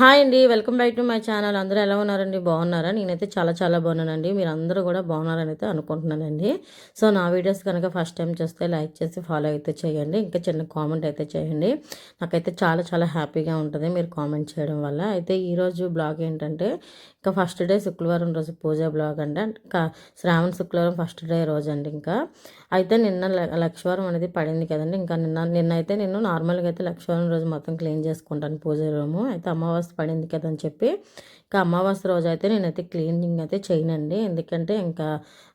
Hi అండి welcome back to my channel. అందరూ ఎలా ఉన్నారండి? బాగున్నారా? నేనైతే చాలా చాలా బాగున్నానండి. మీరు అందరూ కూడా బాగున్నారని అయితే అనుకుంటున్నానండి. సో నా వీడియోస్ కనుక ఫస్ట్ టైం చూస్తే లైక్ చేసి ఫాలో అయితే చేయండి. ఇంకా చిన్న కామెంట్ అయితే చేయండి. నాకైతే చాలా చాలా హ్యాపీగా ఉంటుంది మీరు కామెంట్ చేయడం వల్ల. అయితే ఈరోజు బ్లాగ్ ఏంటంటే ఇంకా ఫస్ట్ డే శుక్రవారం రోజు పూజ బ్లాగ్ అంటే ఇంకా శ్రావణ శుక్రవారం ఫస్ట్ డే రోజు అండి ఇంకా. అయితే నిన్న లక్షవారం అనేది పడింది కదండి. ఇంకా నిన్న నిన్న అయితే నేను నార్మల్గా అయితే లక్షవారం రోజు మొత్తం క్లీన్ చేసుకుంటాను పూజ రూము. అయితే అమావాస్య పడింది కదని చెప్పి. ఇంకా అమావాస్య రోజు అయితే నేనైతే క్లీనింగ్ అయితే చేయనండి. ఎందుకంటే ఇంకా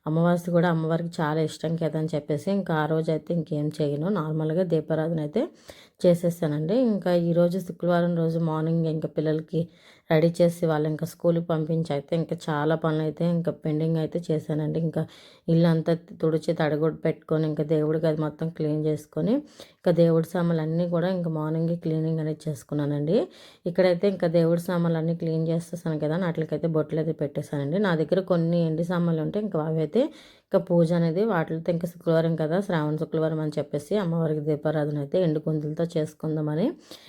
అమావాస్య కూడా అమ్మవారికి చాలా ఇష్టం కదా అని చెప్పేసి ఇంకా ఆ రోజు అయితే ఇంకేం చేయను. నార్మల్గా దీపారాధన అయితే చేసేసానండి ఇంకా ఈరోజు శుక్రవారం రోజు మార్నింగ్ ఇంకా పిల్లలకి రెడీ చేసి వాళ్ళు ఇంకా స్కూల్కి పంపించి అయితే ఇంకా చాలా పనులు అయితే ఇంకా పెండింగ్ అయితే చేశానండి. ఇంకా ఇల్లు అంతా తుడిచి తడగొట్టు పెట్టుకొని ఇంకా దేవుడికి అది మొత్తం క్లీన్ చేసుకొని ఇంకా దేవుడి సామాన్లు అన్నీ కూడా ఇంకా మార్నింగ్ క్లీనింగ్ అనేది చేసుకున్నానండి. ఇక్కడైతే ఇంకా దేవుడి సామాన్లు అన్నీ క్లీన్ చేసేసాను కదా వాటికైతే బొట్లు అయితే పెట్టేశానండి. నా దగ్గర కొన్ని ఎండి సామాన్లు ఉంటే ఇంకా అవి అయితే ఇంకా పూజ అనేది వాటితో ఇంకా శుక్రవారం కదా శ్రావణ శుక్రవారం అని చెప్పేసి అమ్మవారికి దీపారాధన అయితే ఎండు కుందులతో చేసుకుందామని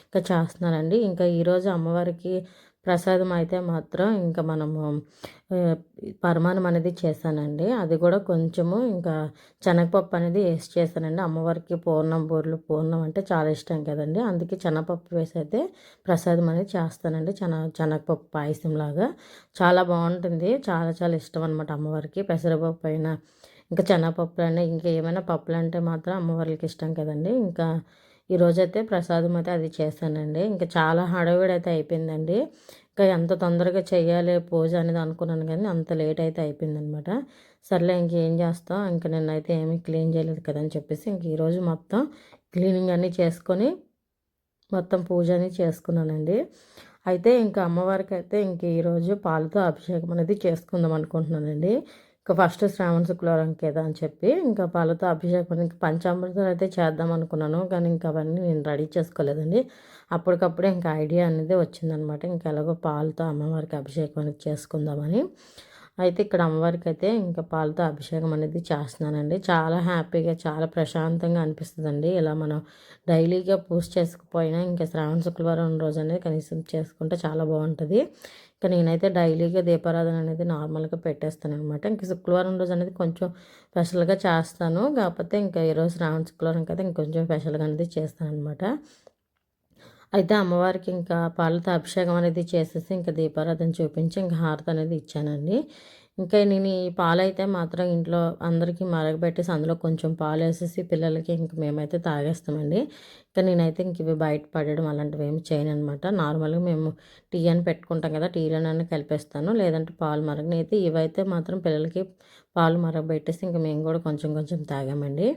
ఇంకా చేస్తున్నానండి. ఇంకా ఈరోజు అమ్మవారికి ప్రసాదం అయితే మాత్రం ఇంకా మనము పరమానం అనేది చేశానండి. అది కూడా కొంచెము ఇంకా శనగపప్పు అనేది వేసి చేశానండి. అమ్మవారికి పూర్ణం బూరెలు పూర్ణం అంటే చాలా ఇష్టం కదండి. అందుకే శనగపప్పు వేసి అయితే ప్రసాదం అనేది చేస్తానండి. శన శనగపప్పు పాయసం లాగా చాలా బాగుంటుంది. చాలా చాలా ఇష్టం అనమాట అమ్మవారికి. పెసరపప్పు అయినా ఇంకా శనగపప్పులు అయినా ఇంకా ఏమైనా పప్పులు అంటే మాత్రం అమ్మవారికి ఇష్టం కదండి. ఇంకా ఈరోజైతే ప్రసాదం అయితే అది చేశానండి. ఇంకా చాలా హడావిడైతే అయిపోయిందండి. ఇంకా ఎంత తొందరగా చేయాలి పూజ అనేది అనుకున్నాను కానీ అంత లేట్ అయితే అయిపోయిందనమాట. సర్లే ఇంకేం చేస్తాం? ఇంక నిన్నైతే ఏమీ క్లీన్ చేయలేదు కదా అని చెప్పేసి ఇంక ఈరోజు మొత్తం క్లీనింగ్ అన్నీ చేసుకొని మొత్తం పూజ అని చేసుకున్నానండి. అయితే ఇంకా అమ్మవారికి అయితే ఇంక ఈరోజు పాలతో అభిషేకం అనేది చేసుకుందాం అనుకుంటున్నానండి. ఇంకా ఫస్ట్ శ్రావణ శుక్రవారం కదా అని చెప్పి ఇంకా పాలతో అభిషేకం ఇంకా పంచామృతాలు అయితే చేద్దాం అనుకున్నాను కానీ ఇంకా అవన్నీ నేను రెడీ చేసుకోలేదండి. అప్పటికప్పుడే ఇంకా ఐడియా అనేది వచ్చిందనమాట. ఇంకా ఎలాగో పాలతో అమ్మవారికి అభిషేకం అనేది చేసుకుందామని. అయితే ఇక్కడ అమ్మవారికి అయితే ఇంకా పాలతో అభిషేకం అనేది చేస్తున్నానండి. చాలా హ్యాపీగా చాలా ప్రశాంతంగా అనిపిస్తుందండి. ఇలా మనం డైలీగా పూజ చేసుకుపోయినా ఇంకా శ్రావణ శుక్రవారం రోజు అనేది కనీసం చేసుకుంటే చాలా బాగుంటుంది. ఇంకా నేనైతే డైలీగా దీపారాధన అనేది నార్మల్గా పెట్టేస్తాను అనమాట ఇంకా శుక్రవారం రోజు అనేది కొంచెం స్పెషల్గా చేస్తాను. కాకపోతే ఇంకా ఈరోజు శ్రావణ శుక్రవారం కదా ఇంకొంచెం స్పెషల్గా అనేది చేస్తాను అనమాట అయితే అమ్మవారికి ఇంకా పాలతో అభిషేకం అనేది చేసేసి ఇంకా దీపారాధన చూపించి ఇంకా హారతి అనేది ఇచ్చానండి. ఇంకా నేను ఈ పాలు అయితే మాత్రం ఇంట్లో అందరికీ మరగబెట్టేసి అందులో కొంచెం పాలు వేసేసి పిల్లలకి ఇంక మేమైతే తాగేస్తామండి. ఇంకా నేనైతే ఇంక ఇవి బయట పడడం అలాంటివి ఏమి చేయను అనమాట నార్మల్గా మేము టీ అని పెట్టుకుంటాం కదా టీలోనైనా కలిపేస్తాను. లేదంటే పాలు మరగనైతే ఇవైతే మాత్రం పిల్లలకి పాలు మరగబెట్టేసి ఇంకా మేము కూడా కొంచెం కొంచెం తాగామండి.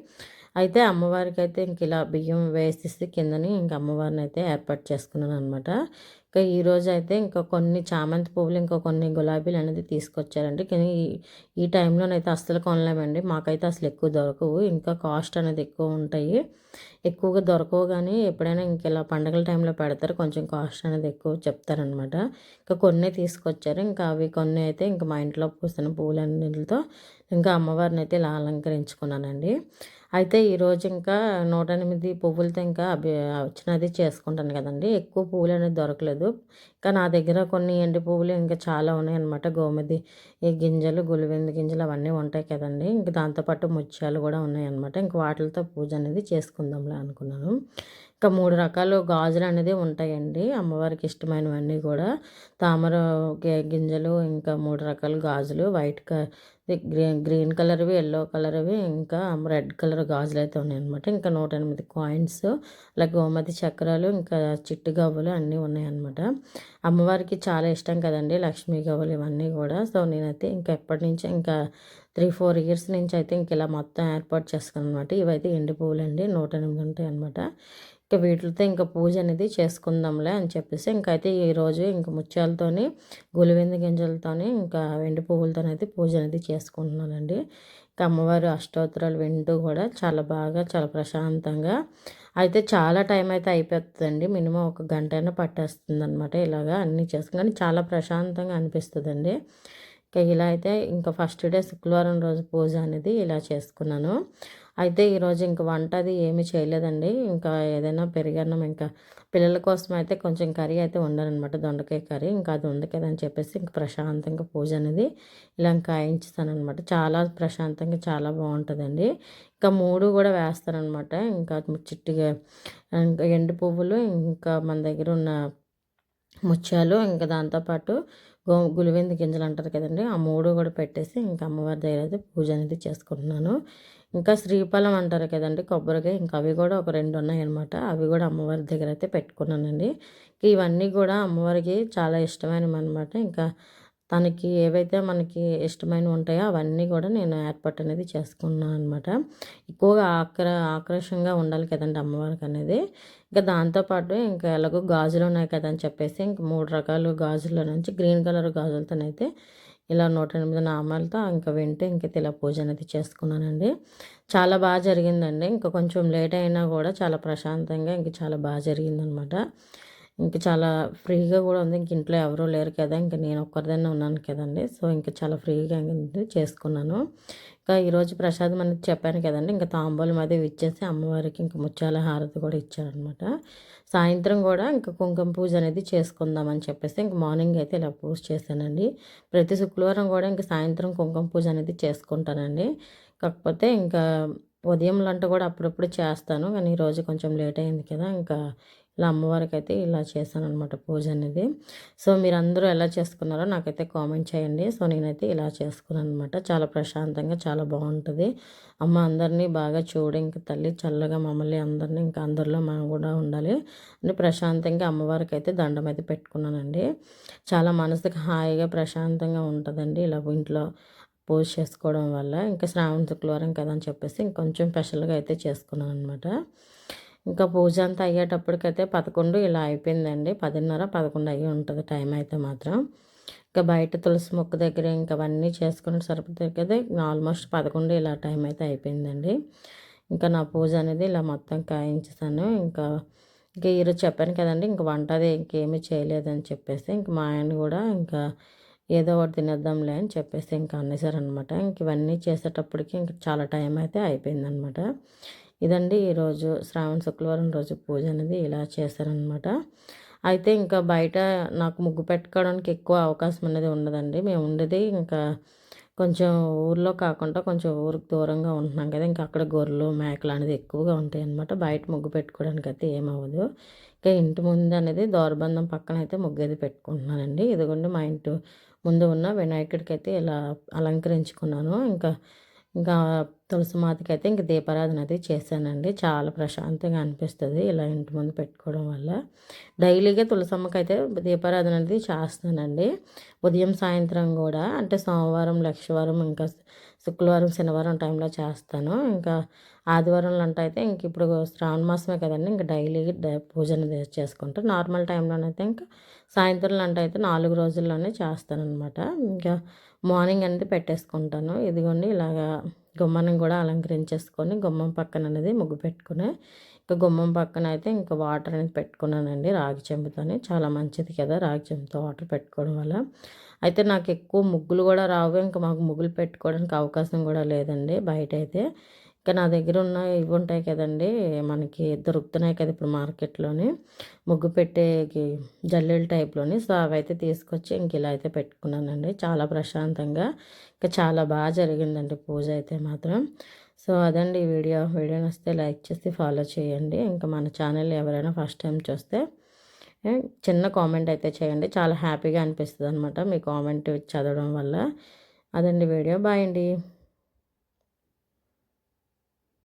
అయితే అమ్మవారికి అయితే ఇంక ఇలా బియ్యం వేసేసి కిందని ఇంక అమ్మవారిని అయితే ఏర్పాటు చేసుకున్నాను అనమాట ఇంకా ఈరోజు అయితే ఇంకా కొన్ని చామంతి పువ్వులు ఇంకా కొన్ని గులాబీలు అనేది తీసుకొచ్చారండి. కానీ ఈ టైంలోనైతే అస్సలు కొనలేమండి. మాకైతే అసలు ఎక్కువ దొరకవు. ఇంకా కాస్ట్ అనేది ఎక్కువ ఉంటాయి. ఎక్కువగా దొరకవు కానీ ఎప్పుడైనా ఇంక ఇలా పండగల టైంలో పెడతారు. కొంచెం కాస్ట్ అనేది ఎక్కువ చెప్తారనమాట ఇంకా కొన్ని తీసుకొచ్చారు. ఇంకా అవి కొన్ని అయితే ఇంకా మా ఇంట్లో పూసిన పువ్వులన్నిటితో ఇంకా అమ్మవారిని అయితే ఇలా అలంకరించుకున్నానండి. అయితే ఈరోజు ఇంకా నూట ఎనిమిది పువ్వులతో ఇంకా అభి వచ్చినది చేసుకుంటాను కదండి. ఎక్కువ పువ్వులు అనేది దొరకలేదు. ఇంకా నా దగ్గర కొన్ని ఎండి పువ్వులు ఇంకా చాలా ఉన్నాయి అనమాట గోమతి ఈ గింజలు గులివెంది గింజలు అవన్నీ ఉంటాయి కదండి. ఇంకా దాంతోపాటు ముత్యాలు కూడా ఉన్నాయి అనమాట ఇంకా వాటితో పూజ అనేది చేసుకుందాంలే అనుకున్నాను. ఇంకా మూడు రకాలు గాజులు అనేది ఉంటాయండి. అమ్మవారికి ఇష్టమైనవన్నీ కూడా. తామర గింజలు ఇంకా మూడు రకాల గాజులు వైట్ గ్రీన్ గ్రీన్ కలర్వి ఎల్లో కలర్వి ఇంకా రెడ్ కలర్ గాజులు అయితే ఉన్నాయన్నమాట. ఇంకా నూట ఎనిమిది కాయిన్స్ అలా గోమతి చక్రాలు ఇంకా చిట్టు గవ్వలు అన్నీ ఉన్నాయన్నమాట. అమ్మవారికి చాలా ఇష్టం కదండి లక్ష్మీ గవ్వలు ఇవన్నీ కూడా. సో నేనైతే ఇంకా ఎప్పటి నుంచో ఇంకా త్రీ ఫోర్ ఇయర్స్ నుంచి అయితే ఇంక ఇలా మొత్తం ఏర్పాటు చేస్తాను అనమాట ఇవైతే ఎండి పువ్వులు అండి నూట ఎనిమిది ఉంటాయి అనమాట ఇంకా వీటితో ఇంకా పూజ అనేది చేసుకుందాంలే అని చెప్పేసి ఇంకైతే ఈరోజు ఇంకా ముత్యాలతోని గులివెంది గింజలతోని ఇంకా వెండి పువ్వులతోనైతే పూజ అనేది చేసుకుంటున్నానండి. ఇంకా అమ్మవారు అష్టోత్తరాలు వింటూ కూడా చాలా బాగా చాలా ప్రశాంతంగా అయితే చాలా టైం అయితే అయిపోతుందండి. మినిమం ఒక గంట అయినా పట్టేస్తుంది అనమాట ఇలాగా అన్నీ చేసుకుని. చాలా ప్రశాంతంగా అనిపిస్తుందండి. ఇంకా ఇలా అయితే ఇంకా ఫస్ట్ డే శుక్రవారం రోజు పూజ అనేది ఇలా చేసుకున్నాను. అయితే ఈరోజు ఇంక వంట అది ఏమీ చేయలేదండి. ఇంకా ఏదైనా పెరిగన్నం ఇంకా పిల్లల కోసం అయితే కొంచెం కర్రీ అయితే ఉండాలన్నమాట దొండకాయ కర్రీ. ఇంకా అది ఉంది కదా అని చెప్పేసి ఇంకా ప్రశాంతంగా పూజ అనేది ఇలా కాయించుతానమాట చాలా ప్రశాంతంగా చాలా బాగుంటుందండి. ఇంకా మూడు కూడా వేస్తారనమాట. ఇంకా చిట్టిగా ఇంకా ఎండు పువ్వులు ఇంకా మన దగ్గర ఉన్న ముత్యాలు ఇంకా దాంతోపాటు గో గులివెంది గింజలు అంటారు కదండి. ఆ మూడు కూడా పెట్టేసి ఇంకా అమ్మవారి దగ్గర అయితే పూజ అనేది చేసుకుంటున్నాను. ఇంకా శ్రీఫలం అంటారు కదండి కొబ్బరికాయ. ఇంకా అవి కూడా ఒక రెండు ఉన్నాయన్నమాట. అవి కూడా అమ్మవారి దగ్గర అయితే పెట్టుకున్నానండి. ఇవన్నీ కూడా అమ్మవారికి చాలా ఇష్టమైనవి అనమాట ఇంకా తనకి ఏవైతే మనకి ఇష్టమైనవి ఉంటాయో అవన్నీ కూడా నేను ఏర్పాటు అనేది చేసుకున్నాను అనమాట ఎక్కువగా ఆక్ర ఆకర్షంగా ఉండాలి కదండి అమ్మవారికి అనేది. ఇంకా దాంతోపాటు ఇంకా ఎలాగో గాజులు ఉన్నాయి కదా అని చెప్పేసి ఇంక మూడు రకాలు గాజుల నుంచి గ్రీన్ కలర్ గాజులతోనైతే ఇలా నూట ఎనిమిది నామాలతో ఇంకా వింటే ఇంక ఇలా పూజ అనేది చేసుకున్నానండి. చాలా బాగా జరిగిందండి. ఇంకా కొంచెం లేట్ అయినా కూడా చాలా ప్రశాంతంగా ఇంక చాలా బాగా జరిగిందనమాట ఇంక చాలా ఫ్రీగా కూడా ఉంది. ఇంక ఇంట్లో ఎవరూ లేరు కదా. ఇంకా నేను ఒక్కరిదైనా ఉన్నాను కదండి. సో ఇంకా చాలా ఫ్రీగా చేసుకున్నాను. ఇంకా ఈరోజు ప్రసాదం అనేది చెప్పాను కదండి. ఇంకా తాంబూలం అది ఇచ్చేసి అమ్మవారికి ఇంకా ముత్యాల హారతి కూడా ఇచ్చారనమాట. సాయంత్రం కూడా ఇంకా కుంకుమ పూజ అనేది చేసుకుందామని చెప్పేసి ఇంక మార్నింగ్ అయితే ఇలా పూజ చేశానండి. ప్రతి శుక్రవారం కూడా ఇంకా సాయంత్రం కుంకుమ పూజ అనేది చేసుకుంటానండి. కాకపోతే ఇంకా ఉదయం లంట కూడా అప్పుడప్పుడు చేస్తాను. కానీ ఈరోజు కొంచెం లేట్ అయింది కదా. ఇంకా ఇలా అమ్మవారికి అయితే ఇలా చేశాను అనమాట పూజ అనేది సో మీరందరూ ఎలా చేసుకున్నారో నాకైతే కామెంట్ చేయండి. సో నేనైతే ఇలా చేసుకున్నాను అనమాట చాలా ప్రశాంతంగా చాలా బాగుంటుంది. అమ్మ అందరినీ బాగా చూడు ఇంకా తల్లి చల్లగా మమ్మల్ని అందరినీ ఇంకా అందరిలో మనం కూడా ఉండాలి అని ప్రశాంతంగా అమ్మవారికి అయితే దండం అయితే పెట్టుకున్నానండి. చాలా మనసుకి హాయిగా ప్రశాంతంగా ఉంటుందండి ఇలా ఇంట్లో పూజ చేసుకోవడం వల్ల. ఇంకా శ్రావణ శుక్రవారం కదా అని చెప్పేసి ఇంకొంచెం స్పెషల్గా అయితే చేసుకున్నాను అనమాట ఇంకా పూజ అంతా అయ్యేటప్పటికైతే పదకొండు ఇలా అయిపోయిందండి. పదిన్నర పదకొండు అయ్యి ఉంటుంది టైం అయితే మాత్రం. ఇంకా బయట తులసి మొక్క దగ్గర ఇంకా అవన్నీ చేసుకుని సరిపోతే ఆల్మోస్ట్ పదకొండు ఇలా టైం అయితే అయిపోయిందండి. ఇంకా నా పూజ అనేది ఇలా మొత్తం కాయించేసాను. ఇంకా ఇంకా ఈరోజు చెప్పాను కదండి ఇంక వంట అది ఇంకేమీ చేయలేదని చెప్పేసి ఇంక మా ఆయన కూడా ఇంకా ఏదో ఒకటి తినేద్దాంలే అని చెప్పేసి ఇంకా అనేసారనమాట ఇంక ఇవన్నీ చేసేటప్పటికి ఇంక చాలా టైం అయితే అయిపోయిందనమాట ఇదండి ఈరోజు శ్రావణ శుక్రవారం రోజు పూజ అనేది ఇలా చేశారనమాట అయితే ఇంకా బయట నాకు ముగ్గు పెట్టుకోవడానికి ఎక్కువ అవకాశం అనేది ఉండదండి. మేము ఉండేది ఇంకా కొంచెం ఊర్లో కాకుండా కొంచెం ఊరికి దూరంగా ఉంటున్నాం కదా ఇంకా అక్కడ గొర్రెలు మేకలు అనేది ఎక్కువగా ఉంటాయి అనమాట బయట ముగ్గు పెట్టుకోవడానికి అయితే ఏమవ్వదు. ఇంకా ఇంటి ముందు అనేది దౌర్బంధం పక్కన అయితే ముగ్గు అది పెట్టుకుంటున్నానండి. ఇదిగోండి మా ఇంటి ముందు ఉన్న వినాయకుడికి అయితే ఇలా అలంకరించుకున్నాను. ఇంకా ఇంకా తులసి మాతకి అయితే ఇంక దీపారాధన అది చేశానండి. చాలా ప్రశాంతంగా అనిపిస్తుంది ఇలా ఇంటి ముందు పెట్టుకోవడం వల్ల. డైలీగా తులసమ్మకి అయితే దీపారాధన అనేది చేస్తానండి. ఉదయం సాయంత్రం కూడా. అంటే సోమవారం లక్షవారం ఇంకా శుక్రవారం శనివారం టైంలో చేస్తాను. ఇంకా ఆదివారంలో అంటే అయితే ఇంక ఇప్పుడు శ్రావణ మాసమే కదండి ఇంకా డైలీ పూజను అనేది చేసుకుంటాను నార్మల్ టైంలోనైతే ఇంకా సాయంత్రం అంటే అయితే నాలుగు రోజుల్లోనే చేస్తానమాట ఇంకా మార్నింగ్ అనేది పెట్టేసుకుంటాను. ఇదిగోండి ఇలాగా గుమ్మనం కూడా అలంకరించేసుకొని గుమ్మం పక్కన అనేది ముగ్గు పెట్టుకుని ఇంకా గుమ్మం పక్కన అయితే ఇంకా వాటర్ అనేది పెట్టుకున్నానండి రాగి చెంబుతోని. చాలా మంచిది కదా రాగి చెంబుతో వాటర్ పెట్టుకోవడం వల్ల. అయితే నాకు ఎక్కువ ముగ్గులు కూడా రావు ఇంకా మాకు ముగ్గులు పెట్టుకోవడానికి అవకాశం కూడా లేదండి బయట అయితే ఇంకా నా దగ్గర ఉన్న ఇవి ఉంటాయి కదండి మనకి దొరుకుతున్నాయి కదా ఇప్పుడు మార్కెట్లోని. ముగ్గు పెట్టే జల్లెల టైప్లోని. సో అవైతే తీసుకొచ్చి ఇంక ఇలా అయితే పెట్టుకున్నానండి. చాలా ప్రశాంతంగా. ఇంకా చాలా బాగా జరిగిందండి పూజ అయితే మాత్రం. సో అదండి ఈ వీడియో. వీడియో వస్తే లైక్ చేసి ఫాలో చేయండి. ఇంకా మన ఛానల్ ఎవరైనా ఫస్ట్ టైం చూస్తే చిన్న కామెంట్ అయితే చేయండి. చాలా హ్యాపీగా అనిపిస్తుంది అనమాట మీ కామెంట్ చదవడం వల్ల. అదండి వీడియో. బాయ్ అండి.